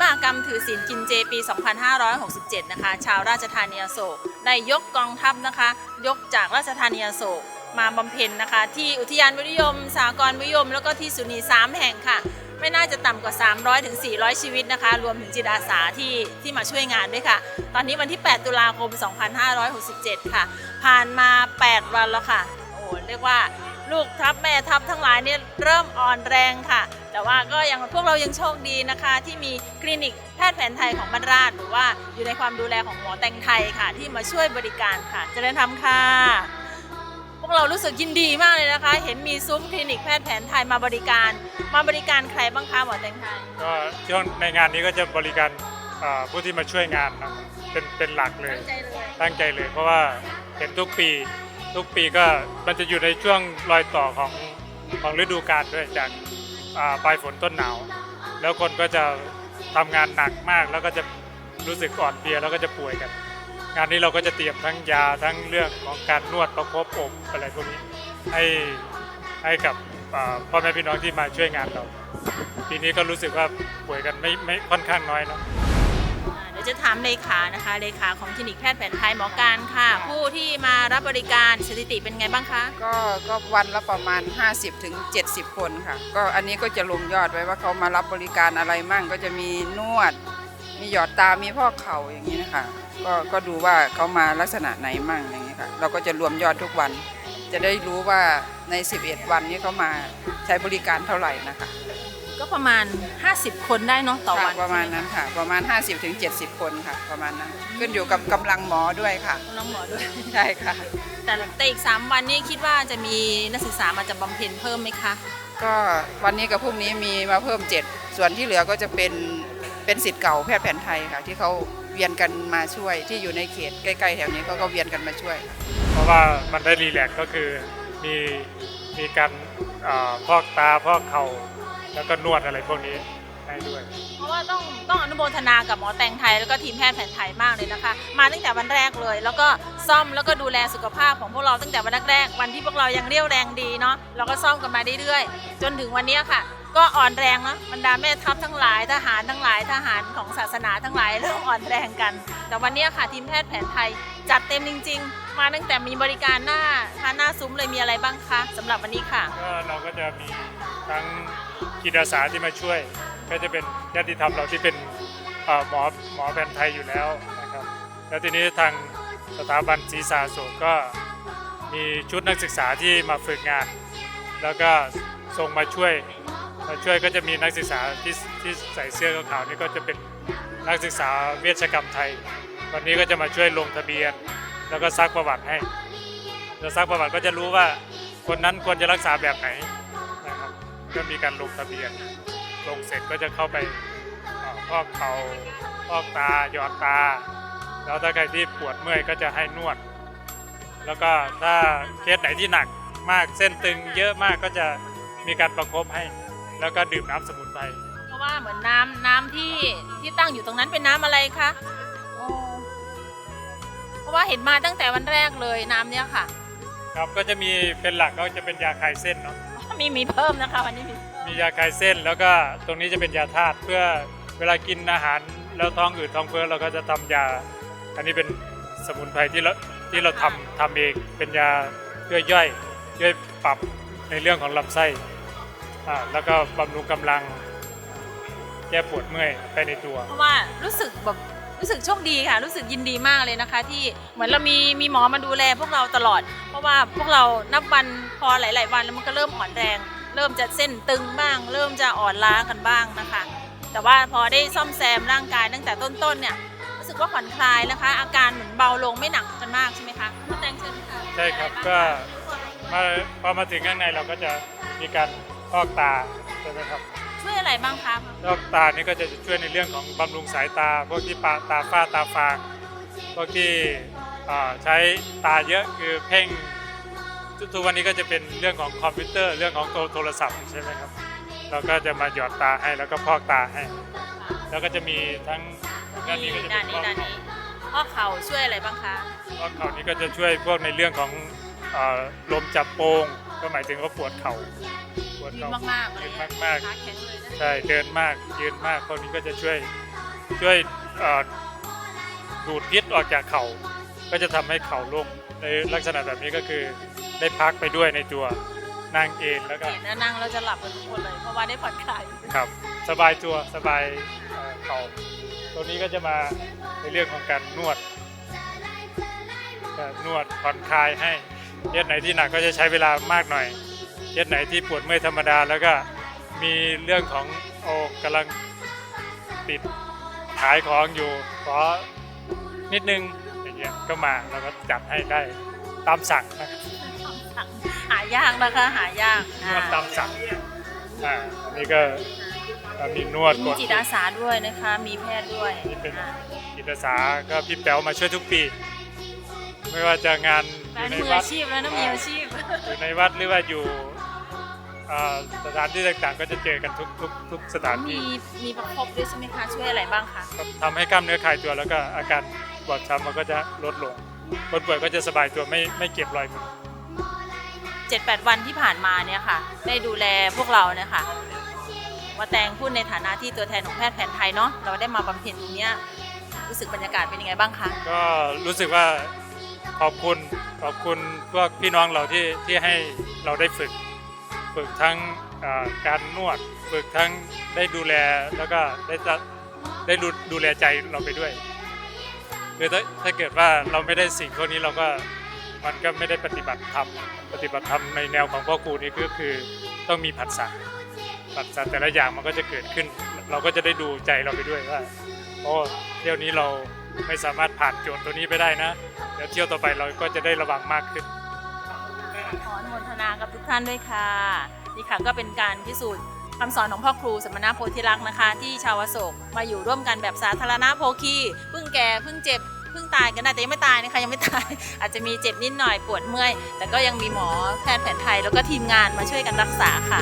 มหกรรมถือศีลกินเจปี 2567 นะคะ ชาวราชธานีอโศกได้ยกกองทัพนะคะ ยกจากราชธานีอโศกมาบำเพ็ญนะคะ ที่อุทยานวิทยม สากรวิทยม แล้วก็ที่สุนีสามแห่งค่ะ ไม่น่าจะต่ำกว่า 300ถึง400 ชีวิตนะคะ รวมถึงจิตอาสาที่ที่มาช่วยงานด้วยค่ะ ตอนนี้วันที่ 8 ตุลาคม 2567 ค่ะ ผ่านมา 8 วันแล้วค่ะ โอ้โหเรียกว่า ลูกทัพแม่ทัพทั้งหลายเนี่ยเริ่มอ่อนแรงค่ะ แต่ว่าก็ยังพวกเรายังโชคดีนะคะ ที่มีคลินิกแพทย์แผนไทยของบ้านราชหรือว่าอยู่ในความดูแลของหมอแตงไทยค่ะ ที่มาช่วยบริการค่ะ เจริญธรรมค่ะ พวกเรารู้สึกยินดีมากเลยนะคะ เห็นมีซุ้มคลินิกแพทย์แผนไทยมาบริการ มาบริการใครบ้างคะหมอแตงไทย ก็ช่วงในงานนี้ก็จะบริการอ่าผู้ที่มาช่วยงานนะเป็นเป็นหลักเลย ตั้งใจเลย ตั้งใจเลยเพราะว่าเห็นทุกปี ทุกปีก็มันจะอยู่ในช่วงรอยต่อของของฤดูกาลด้วยจากอ่าปลายฝนต้นหนาว แล้วคนก็จะทำงานหนักมากแล้วก็จะรู้สึกอ่อนเพลียแล้วก็จะป่วยกัน งานนี้เราก็จะเตรียมทั้งยาทั้งเรื่องของการนวดประคบอบอะไรพวกนี้ให้ให้กับอ่าพ่อแม่พี่น้องที่มาช่วยงานเรา ปีนี้ก็รู้สึกว่าป่วยกันไม่ไม่ค่อนข้างน้อยเนาะ ยวจะถามเลขานะคะ เลขาของคลินิกแพทย์แผนไทยหมอการค่ะ ผู้ที่มารับบริการสถิติเป็นไงบ้างคะ ก็ก็วันละประมาณ50ถึง70 คนค่ะ ก็อันนี้ก็จะลงยอดไว้ว่าเขามารับบริการอะไรมั่งก็จะมีนวด มีหยอดตามีพอกเข่าอย่างนี้นะคะก็ก็ดูว่าเขามาลักษณะไหนมั่งอย่างนี้ค่ะ เราก็จะรวมยอดทุกวัน จะได้รู้ว่าใน 11 วันนี้เขามาใช้บริการเท่าไหร่นะคะ ก็ประมาณ 50 คนได้เนาะต่อค่ะวันประมาณนั้นค่ะ ประมาณ50ถึง70 คนค่ะ ประมาณนั้น ขึ้นอยู่กับกำลังหมอด้วยค่ะ น้องหมอด้วย ใช่ค่ะ แต่แต่อีก 3 วันนี้คิดว่าจะมีนักศึกษามาจะบำเพ็ญเพิ่มไหมคะ ก็วันนี้กับพรุ่งนี้มีมาเพิ่มเจ็ดส่วนที่เหลือก็จะเป็นเป็นสิทธิ์เก่าแพทย์แผนไทยค่ะ ที่เขาเวียนกันมาช่วยที่อยู่ในเขตใกล้ๆแถวนี้ก็ก็เวียนกันมาช่วยค่ะเพราะว่ามันได้รีแลกซ์ก็คือมีมีการอ่าพอกตาพอกเข่า แล้วก็นวดอะไรพวกนี้ให้ด้วย เพราะว่าต้องต้องอนุโมทนากับหมอแตงไทยแล้วก็ทีมแพทย์แผนไทยมากเลยนะคะ มาตั้งแต่วันแรกเลย แล้วก็ซ่อมแล้วก็ดูแลสุขภาพของพวกเราตั้งแต่วันแรกๆวันที่พวกเรายังเรี่ยวแรงดีเนาะเราก็ซ่อมกันมาเรื่อยๆจนถึงวันเนี้ยค่ะ ก็อ่อนแรงเนาะบรรดาแม่ทัพทั้งหลายทหารทั้งหลายทหารของศาสนาทั้งหลายเริ่มอ่อนแรงกัน แต่วันเนี้ยค่ะทีมแพทย์แผนไทยจัดเต็มจริง ๆ มาตั้งแต่มีบริการหน้าทานหน้าซุ้มเลยมีอะไรบ้างคะสำหรับวันนี้ค่ะ ก็เราก็จะมี ทั้งจิตอาสาที่มาช่วย ก็จะเป็นญาติธรรมเราที่เป็นหมอหมอแผนไทยอยู่แล้วนะครับ แล้วทีนี้ทางสถาบันศรีสาโศกก็มีชุดนักศึกษาที่มาฝึกงาน แล้วก็ส่งมาช่วยมาช่วยก็จะมีนักศึกษาที่ที่ใส่เสื้อขาวนี่ก็จะเป็นนักศึกษาเวชกรรมไทย วันนี้ก็จะมาช่วยลงทะเบียน แล้วก็ซักประวัติให้แล้วซักประวัติก็จะรู้ว่าคนนั้นควรจะรักษาแบบไหน ก็มีการลงทะเบียน ลงเสร็จก็จะเข้าไปเอ่อพอกเขาพอกตาหยอดตา แล้วถ้าใครที่ปวดเมื่อยก็จะให้นวด แล้วก็ถ้าเคสไหนที่หนักมากเส้นตึงเยอะมากก็จะมีการประคบให้ แล้วก็ดื่มน้ำสมุนไพรเพราะว่าเหมือนน้ำน้ำที่ที่ตั้งอยู่ตรงนั้นเป็นน้ำอะไรคะโอ้เพราะว่าเห็นมาตั้งแต่วันแรกเลยน้ำเนี่ยค่ะ ครับก็จะมีเป็นหลักก็จะเป็นยาคลายเส้นเนาะ มีมีเพิ่มนะคะวันนี้มีเพิ่มมียาคลายเส้น แล้วก็ตรงนี้จะเป็นยาธาตุเพื่อเวลากินอาหารแล้วท้องอืดท้องเฟ้อเราก็จะทำยา อันนี้เป็นสมุนไพรที่เราที่เราทำทำเองเป็นยาเพื่อย่อยย่อยปรับในเรื่องของลำไส้อ่าแล้วก็บำรุงกำลัง แก้ปวดเมื่อยไปในตัว เพราะว่ารู้สึกแบบ รู้สึกโชคดีค่ะ รู้สึกยินดีมากเลยนะคะ ที่เหมือนเรามีมีหมอมาดูแลพวกเราตลอด เพราะว่าพวกเรานับวันพอหลาย ๆ วันแล้วมันก็เริ่มอ่อนแรง เริ่มจะเส้นตึงบ้าง เริ่มจะอ่อนล้ากันบ้างนะคะ แต่ว่าพอได้ซ่อมแซมร่างกายตั้งแต่ต้น ๆ เนี่ยรู้สึกว่าผ่อนคลายนะคะ อาการเหมือนเบาลงไม่หนักกันมากใช่ไหมคะคุณแตงเชิญค่ะใช่ครับก็มาพอมาถึงข้างในเราก็จะมีการพอกตาใช่ไหมครับ บ้างคะนอกตานี่ก็จะช่วยในเรื่องของบำรุงสายตา พวกที่ปาตาฝ้าตาฟาง พวกที่อ่าใช้ตาเยอะคือเพ่ง ทุกวันนี้ก็จะเป็นเรื่องของคอมพิวเตอร์ เรื่องของโทรศัพท์ใช่ไหมครับ เราก็จะมาหยอดตาให้แล้วก็พอกตาให้ แล้วก็จะมีทั้งด้านนี้ก็จะด้าเป็นนนี้พอกด้านนี้ข้อเข่าช่วยอะไรบ้างคะพอกเข่านี้ก็จะช่วยพวกในเรื่องของเอ่อลมจับโปงก็หมายถึงว่าปวดเข่าป วดดีเข่ามากๆเลยยืนมากๆขาแข็งเลยนะใช่เดินมากยืนมากพวกนี้ก็จะช่วยช่วยเอ่อดูดพิษออกจากเข่า ก็จะทำให้เข่าโล่งในลักษณะแบบนี้ก็คือได้พักไปด้วยในตัวนั่งเองแล้วก็ เห็นนะนั่งเราจะหลับกันทุกคนเลยเพราะว่าได้ผ่อนคลายครับสบายตัวสบายเอ่อเข่าตัวนี้ก็จะมาในเรื่องของการนวดก็นวดผ่อนคลายให้เคสไหนที่หนักก็จะใช้เวลามากหน่อย เคสไหนที่ปวดเมื่อยธรรมดาแล้วก็มีเรื่องของโอ้กำลังติดขายของอยู่ขอนิดนึงอย่างเงี้ยก็มาแล้วก็จัดให้ได้ตามสั่งนะครับหายากนะคะหายากนวดตามสั่งอ่าอันนี้ก็ก็มีนวดมีกดจิตอาสาด้วยนะคะ มีแพทย์ด้วยนี่เป็นอ่าจิตอาสาก็พี่แป๋วมาช่วยทุกปี ไม่ว่าจะงาน อเป็นยู่ในมือวัดอาชีพแล้วนะมืออาชีพ อยู่ในวัดหรือว่าอยู่เอ่อสถานที่ต่างๆ ก็จะเจอกันทุกทุกทุกสถานมีที่มีประคบด้วยใช่ไหมคะช่วยอะไรบ้างคะก็ทำให้กล้ามเนื้อคลายตัวแล้วก็อาการบอบช้ำมันก็จะลดลงคนป่วยก็จะสบายตัวไม่ไม่เก็บรอยมือเจ็ดแปดวันที่ผ่านมาเนี่ยค่ะ ได้ดูแลพวกเราเนี่ยค่ะว่าแตงพูดในฐานะที่ตัวแทนของแพทย์แผนไทยเนาะเราได้มาบำเพ็ญตรงเนี้ยรู้สึกบรรยากาศเป็นยังไงบ้างคะ ก็รู้สึกว่า ขอบคุณขอบคุณพวกพี่น้องเราที่ที่ให้เราได้ฝึก ฝึกทั้งการนวด ฝึกทั้งได้ดูแลแล้วก็ได้จะได้ดูดูแลใจเราไปด้วยคือถ้าถ้าเกิดว่าเราไม่ได้สิ่งพวกนี้เราก็มันก็ไม่ได้ปฏิบัติธรรมปฏิบัติธรรมในแนวของพ่อครูนี่ก็คือต้องมีผัสสะผัสสะแต่ละอย่างมันก็จะเกิดขึ้น เราก็จะได้ดูใจเราไปด้วยว่าโอ้เที่ยวนี้เรา ไม่สามารถผ่านโจทย์ตัวนี้ไปได้นะ เดี๋ยวเที่ยวต่อไปเราก็จะได้ระวังมากขึ้น ขออนุโมทนากับทุกท่านด้วยค่ะ นี่ค่ะก็เป็นการพิสูจน์คำสอนของพ่อครูสมณะโพธิรักษ์นะคะ ที่ชาวโศกมาอยู่ร่วมกันแบบสาธารณะโภคีเพิ่งแก่เพิ่งเจ็บเพิ่งตายกันได้แต่ยังไม่ตายนะคะยังไม่ตาย อาจจะมีเจ็บนิดหน่อยปวดเมื่อย แต่ก็ยังมีหมอแพทย์แผนไทยแล้วก็ทีมงานมาช่วยกันรักษาค่ะ